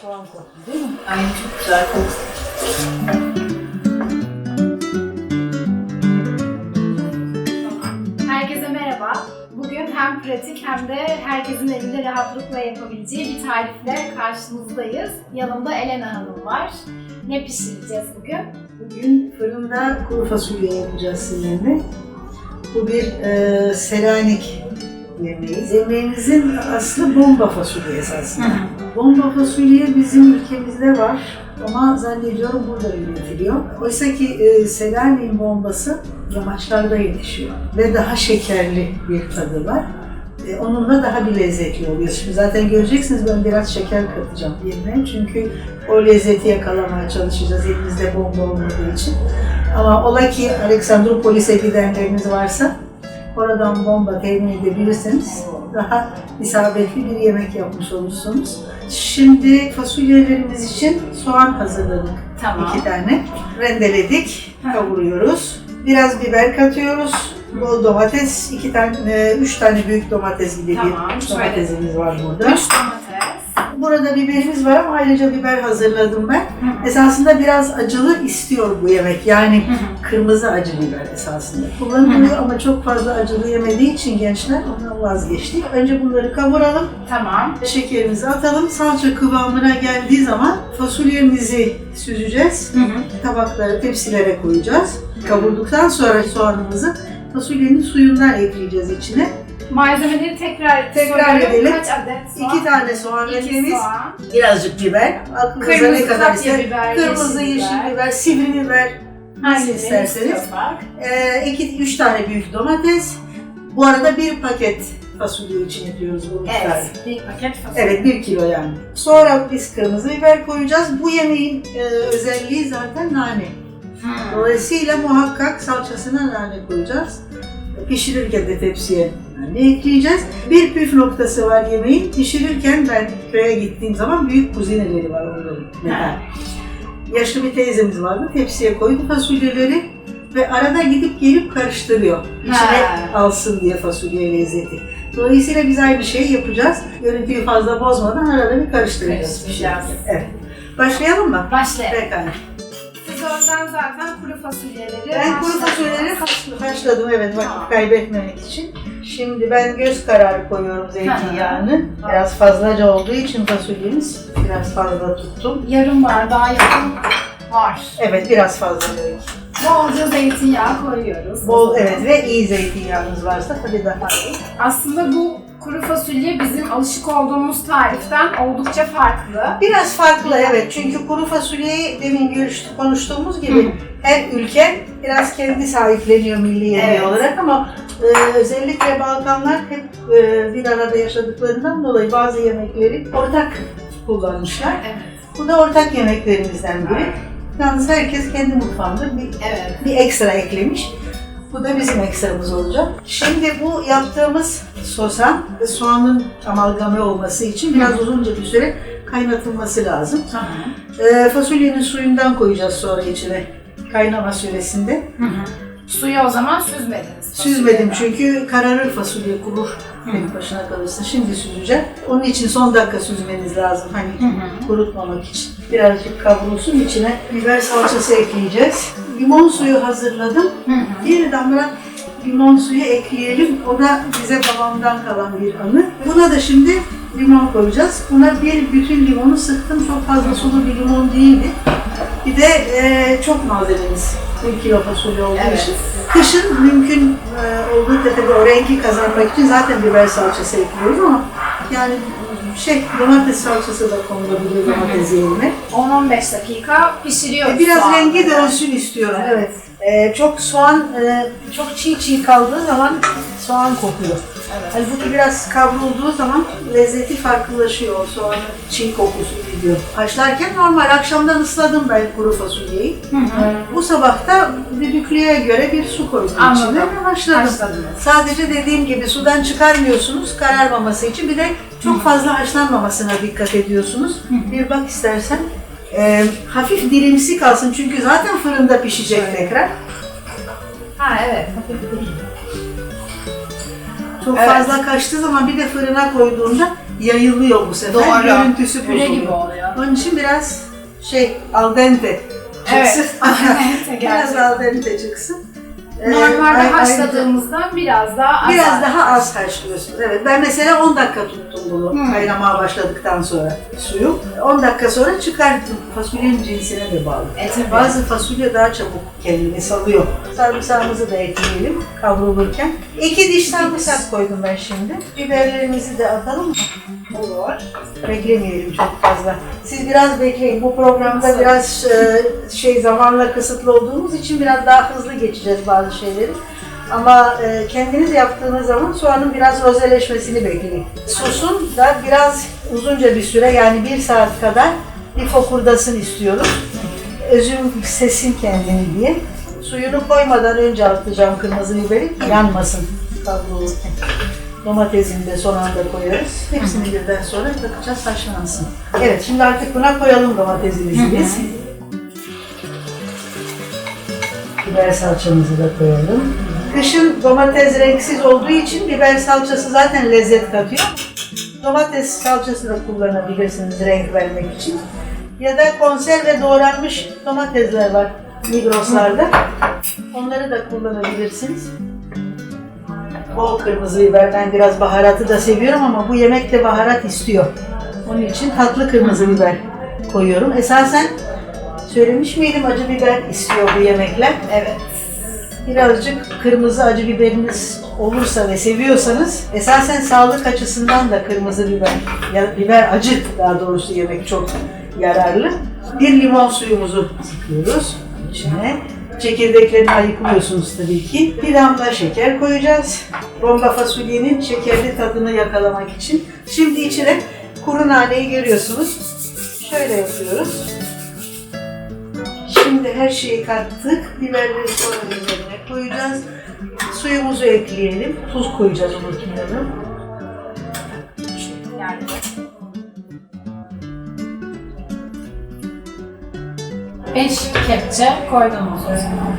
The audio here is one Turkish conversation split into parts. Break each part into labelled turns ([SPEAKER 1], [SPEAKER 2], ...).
[SPEAKER 1] Soğan koktu değil mi?
[SPEAKER 2] Ay çok güzel koktu.
[SPEAKER 3] Hem pratik hem de herkesin evinde rahatlıkla yapabileceği bir tarifle karşınızdayız. Yanımda Elena Hanım var. Ne pişireceğiz bugün?
[SPEAKER 1] Bugün fırında kuru fasulye yapacağız sizinle. Bu bir e, Selanik yemeği. Yemeğimizin aslı bomba fasulye esasında. Bomba fasulye bizim ülkemizde var ama zannediyorum burada üretiliyor. Oysa ki e, Selanik'in bombası yamaçlarda yetişiyor ve daha şekerli bir tadı var. E, onunla daha bir lezzetli oluyor. Şimdi zaten göreceksiniz ben biraz şeker katacağım yemeğe çünkü o lezzeti yakalamaya çalışacağız elimizde bomba olmadığı için. Ama ola ki Aleksandropolis'e gidenleriniz varsa oradan bomba temin edebilirseniz daha isabetli bir yemek yapmış olursunuz. Şimdi fasulyelerimiz için soğan hazırladık.
[SPEAKER 3] Tamam.
[SPEAKER 1] İki tane rendeledik, kavuruyoruz. Biraz biber katıyoruz. Bol domates, iki tane, üç tane büyük domates gibi
[SPEAKER 3] Tamam,
[SPEAKER 1] bir domatesimiz var burada.
[SPEAKER 3] Üç domates.
[SPEAKER 1] Burada biberimiz var ama ayrıca biber hazırladım ben.
[SPEAKER 3] Hı.
[SPEAKER 1] Esasında biraz acılı istiyor bu yemek. Yani
[SPEAKER 3] Hı
[SPEAKER 1] kırmızı acı biber esasında kullanılıyor ama çok fazla acılı yemediği için gençler ondan vazgeçtik. Önce bunları kavuralım.
[SPEAKER 3] Tamam.
[SPEAKER 1] Şekerimizi atalım. Salça kıvamına geldiği zaman fasulyemizi süzeceğiz.
[SPEAKER 3] Hı hı.
[SPEAKER 1] Tabaklara, tepsilere koyacağız. Kavurduktan sonra soğanımızı fasulyenin suyundan ekleyeceğiz içine.
[SPEAKER 3] Malzemeleri tekrar
[SPEAKER 1] Tekrar
[SPEAKER 3] soruyorum.
[SPEAKER 1] edelim.
[SPEAKER 3] Kaç adet soğan?
[SPEAKER 1] İki tane soğan
[SPEAKER 3] İki soğan.
[SPEAKER 1] birazcık biber. Aklınıza ne
[SPEAKER 3] Kırmızı
[SPEAKER 1] kadar
[SPEAKER 3] kapya
[SPEAKER 1] ister.
[SPEAKER 3] biber,
[SPEAKER 1] Kırmızı, yeşil biber, sivri biber,
[SPEAKER 3] Hangileri
[SPEAKER 1] isterseniz.
[SPEAKER 3] istiyorsak.
[SPEAKER 1] Ee, iki, üç tane büyük domates. Bu arada bir paket fasulye için yapıyoruz bu miktarı.
[SPEAKER 3] Evet. Bir paket fasulye.
[SPEAKER 1] Evet, bir kilo yani. Sonra biz kırmızı biber koyacağız. Bu yemeğin e, özelliği zaten nane.
[SPEAKER 3] Hı.
[SPEAKER 1] Dolayısıyla muhakkak salçasına nane koyacağız. Pişirirken de tepsiye nane ekleyeceğiz. Bir püf noktası var yemeğin. Pişirirken ben köye gittiğim zaman büyük kuzineleri var onların. Neden? Yaşlı bir teyzemiz vardı. Tepsiye koydu fasulyeleri ve arada gidip gelip karıştırıyor. İçine
[SPEAKER 3] Ha.
[SPEAKER 1] alsın diye fasulye lezzeti. Dolayısıyla biz aynı şeyi yapacağız. Görüntüyü fazla bozmadan arada bir karıştıracağız.
[SPEAKER 3] Karıştıracağız.
[SPEAKER 1] Evet. Başlayalım mı?
[SPEAKER 3] Başlayalım.
[SPEAKER 1] Pekala.
[SPEAKER 3] Siz önden zaten kuru fasulyeleri
[SPEAKER 1] Ben kuru fasulyeleri haş- haşladım evet vakit
[SPEAKER 3] Tamam.
[SPEAKER 1] kaybetmemek için. Şimdi ben göz kararı koyuyorum zeytinyağını. Biraz fazlaca olduğu için fasulyemiz biraz fazla tuttum.
[SPEAKER 3] Yarım bardağa yakın var.
[SPEAKER 1] Evet biraz fazla gerek.
[SPEAKER 3] Bolca zeytinyağı koyuyoruz.
[SPEAKER 1] Bol evet ve iyi zeytinyağınız varsa tabii daha iyi.
[SPEAKER 3] Aslında bu kuru fasulye bizim alışık olduğumuz tariften oldukça farklı.
[SPEAKER 1] Biraz farklı evet çünkü kuru fasulyeyi demin görüştük konuştuğumuz gibi her ülke biraz kendi sahipleniyor milli yemeği
[SPEAKER 3] Evet.
[SPEAKER 1] olarak ama e, özellikle Balkanlar hep e, bir arada yaşadıklarından dolayı bazı yemekleri ortak kullanmışlar.
[SPEAKER 3] Evet.
[SPEAKER 1] Bu da ortak yemeklerimizden biri. Yalnız herkes kendi mutfağında bir,
[SPEAKER 3] Evet.
[SPEAKER 1] bir ekstra eklemiş. Bu da bizim ekstramız olacak. Şimdi bu yaptığımız sosa soğanın amalgame olması için biraz uzunca bir süre kaynatılması lazım.
[SPEAKER 3] Tamam.
[SPEAKER 1] Ee, fasulyenin suyundan koyacağız sonra içine kaynama süresinde.
[SPEAKER 3] Hı hı. Suyu o zaman süzmediniz.
[SPEAKER 1] Süzmedim
[SPEAKER 3] fasulyeden.
[SPEAKER 1] çünkü kararır fasulye kurur.
[SPEAKER 3] Hı.
[SPEAKER 1] Tek başına kalırsa. Şimdi süzeceğim. Onun için son dakika süzmeniz lazım. Hani
[SPEAKER 3] Hı hı.
[SPEAKER 1] kurutmamak için. Birazcık kavrulsun içine biber salçası ekleyeceğiz. Limon suyu hazırladım.
[SPEAKER 3] Hı hı.
[SPEAKER 1] Bir damla limon suyu ekleyelim. O da bize babamdan kalan bir anı. Buna da şimdi limon koyacağız. Buna bir bütün limonu sıktım. Çok fazla sulu bir limon değildi. Bir de e, çok malzememiz. Bir kilo fasulye olduğu
[SPEAKER 3] Evet.
[SPEAKER 1] için. Kışın mümkün e, olduğu kadar o rengi kazanmak için zaten biber salçası ekliyoruz ama yani şey domates salçası da konulabilir domates yerine.
[SPEAKER 3] 10-15 dakika pişiriyoruz.
[SPEAKER 1] E, Biraz
[SPEAKER 3] soğanları.
[SPEAKER 1] rengi dönsün istiyorum. Evet. E, çok soğan, e, çok çiğ çiğ kaldığı zaman soğan kokuyor.
[SPEAKER 3] Evet.
[SPEAKER 1] Halbuki biraz kavrulduğu zaman lezzeti farklılaşıyor. Soğanın çiğ kokusu gidiyor. Haşlarken normal. Akşamdan ısladım ben kuru fasulyeyi.
[SPEAKER 3] Hı hı.
[SPEAKER 1] Bu sabah da düdüklüye göre bir su koydum
[SPEAKER 3] Anladım.
[SPEAKER 1] içine ve haşladım.
[SPEAKER 3] Haşladınız.
[SPEAKER 1] Sadece dediğim gibi sudan çıkarmıyorsunuz kararmaması için. Bir de çok fazla haşlanmamasına dikkat ediyorsunuz.
[SPEAKER 3] Hı.
[SPEAKER 1] Bir bak istersen. Ee, hafif dilimsi kalsın çünkü zaten fırında pişecek
[SPEAKER 3] Evet.
[SPEAKER 1] tekrar.
[SPEAKER 3] Ha evet. Hafif değil.
[SPEAKER 1] Çok
[SPEAKER 3] Evet.
[SPEAKER 1] fazla kaçtığı zaman bir de fırına koyduğunda yayılıyor bu sefer.
[SPEAKER 3] Doğru.
[SPEAKER 1] Görüntüsü
[SPEAKER 3] Püre gibi
[SPEAKER 1] bozuluyor.
[SPEAKER 3] oluyor.
[SPEAKER 1] Onun için biraz şey al dente çıksın.
[SPEAKER 3] Evet,
[SPEAKER 1] biraz al dente çıksın. Ee,
[SPEAKER 3] Normalde
[SPEAKER 1] ay- ayrıca-
[SPEAKER 3] haşladığımızdan biraz daha az.
[SPEAKER 1] Biraz daha az haşlıyorsunuz. Evet ben mesela 10 dakika tuttum bunu
[SPEAKER 3] Hmm.
[SPEAKER 1] kaynamaya başladıktan sonra suyu. 10 dakika sonra çıkarttım. Fasulyenin cinsine de bağlı.
[SPEAKER 3] E, tabii.
[SPEAKER 1] Bazı fasulye daha çabuk kendini salıyor. Sarımsağımızı da ekleyelim kavrulurken. İki diş sarımsak koydum ben şimdi. Biberlerimizi de atalım mı?
[SPEAKER 3] Olur.
[SPEAKER 1] Beklemeyelim çok fazla. Siz biraz bekleyin. Bu programda biraz e, şey zamanla kısıtlı olduğumuz için biraz daha hızlı geçeceğiz bazı şeyleri. Ama e, kendiniz yaptığınız zaman soğanın biraz rozeleşmesini bekleyin. Sosun da biraz uzunca bir süre yani bir saat kadar bir fokurdasın istiyoruz. Özüm sesin kendini diye. Suyunu koymadan önce atacağım kırmızı biberi ki yanmasın kavrulurken. Domatesini de son anda koyarız. Hepsini birden sonra bakacağız haşlansın. Evet şimdi artık buna koyalım domatesimizi biz. Biber salçamızı da koyalım. Kışın domates renksiz olduğu için biber salçası zaten lezzet katıyor. Domates salçası da kullanabilirsiniz renk vermek için. Ya da konserve doğranmış domatesler var Migros'larda. Onları da kullanabilirsiniz. Bol kırmızı biber. Ben biraz baharatı da seviyorum ama bu yemek de baharat istiyor. Onun için tatlı kırmızı biber koyuyorum. Esasen söylemiş miydim acı biber istiyor bu yemekler.
[SPEAKER 3] Evet.
[SPEAKER 1] Birazcık kırmızı acı biberiniz olursa ve seviyorsanız esasen sağlık açısından da kırmızı biber ya biber acı daha doğrusu yemek çok yararlı. Bir limon suyumuzu sıkıyoruz içine. Çekirdeklerini ayıklıyorsunuz tabii ki. Bir damla şeker koyacağız. Bomba fasulyenin şekerli tadını yakalamak için. Şimdi içine kuru naneyi görüyorsunuz. Şöyle yapıyoruz. Şimdi her şeyi kattık. Biberleri sonra üzerine koyacağız. Suyumuzu ekleyelim. Tuz koyacağız unutmayalım.
[SPEAKER 3] 5 kepçe koydum o sosuna.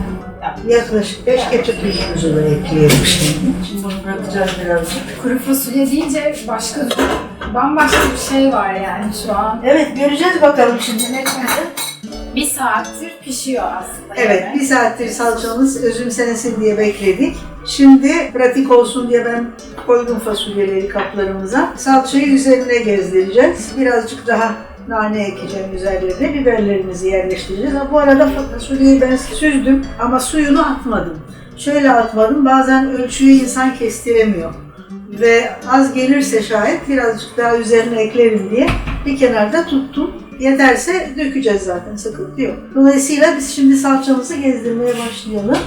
[SPEAKER 1] Yaklaşık 5 kepçe tuzumuz olan ekleyelim şimdi. Şimdi bunu bırakacağız birazcık.
[SPEAKER 3] Kuru fasulye deyince başka bambaşka bir şey var yani şu an.
[SPEAKER 1] Evet göreceğiz bakalım şimdi ne çıkacak.
[SPEAKER 3] Bir saattir pişiyor aslında.
[SPEAKER 1] Evet,
[SPEAKER 3] yemek.
[SPEAKER 1] bir saattir salçamız özümsenesin diye bekledik. Şimdi pratik olsun diye ben koydum fasulyeleri kaplarımıza. Salçayı üzerine gezdireceğiz. Birazcık daha nane ekeceğim üzerlerine. Biberlerimizi yerleştireceğiz. Ha, bu arada fasulyeyi ben süzdüm ama suyunu atmadım. Şöyle atmadım. Bazen ölçüyü insan kestiremiyor. Ve az gelirse şayet birazcık daha üzerine eklerim diye bir kenarda tuttum. Yeterse dökeceğiz zaten sıkıntı yok. Dolayısıyla biz şimdi salçamızı gezdirmeye başlayalım.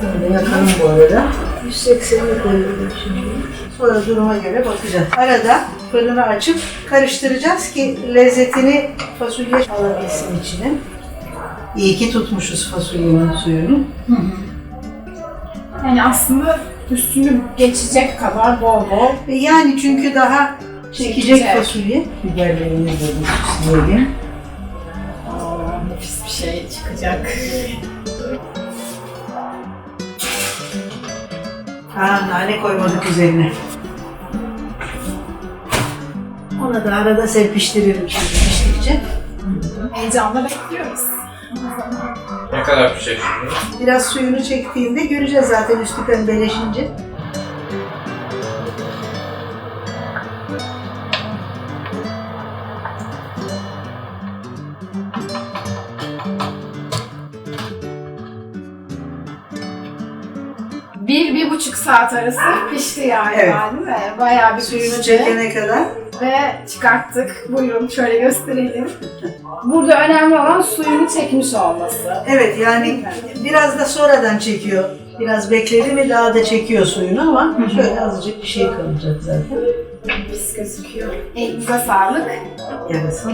[SPEAKER 1] Şöyle yakalım bu arada. 180'e koyuyorum şimdi. Sonra duruma göre bakacağız. Arada fırını açıp karıştıracağız ki lezzetini fasulye alabilsin içine. İyi ki tutmuşuz fasulyenin suyunu.
[SPEAKER 3] Yani aslında üstünü geçecek kadar bol bol.
[SPEAKER 1] E Yani çünkü daha çekecek
[SPEAKER 3] Çekecek.
[SPEAKER 1] fasulye. Biberlerimizi de.
[SPEAKER 3] Aa, nefis bir şey çıkacak.
[SPEAKER 1] Ha, nane koymadık üzerine. Ona da arada serpiştiririm şimdi piştikçe.
[SPEAKER 3] Heyecanla bekliyoruz.
[SPEAKER 4] Ne kadar pişecek şimdi?
[SPEAKER 1] Biraz suyunu çektiğinde göreceğiz zaten üstü pembeleşince.
[SPEAKER 3] Bir, buçuk saat arası pişti yani
[SPEAKER 1] Evet.
[SPEAKER 3] değil mi? Bayağı bir
[SPEAKER 1] Suyunu
[SPEAKER 3] pişti.
[SPEAKER 1] çekene kadar.
[SPEAKER 3] Ve çıkarttık. Buyurun şöyle gösterelim. Burada önemli olan suyunu çekmiş olması.
[SPEAKER 1] Evet yani biraz da sonradan çekiyor. Biraz bekledi mi daha da çekiyor suyunu ama şöyle azıcık bir şey kalacak zaten.
[SPEAKER 3] Pis gözüküyor. Elinize sağlık.
[SPEAKER 1] Yarasın.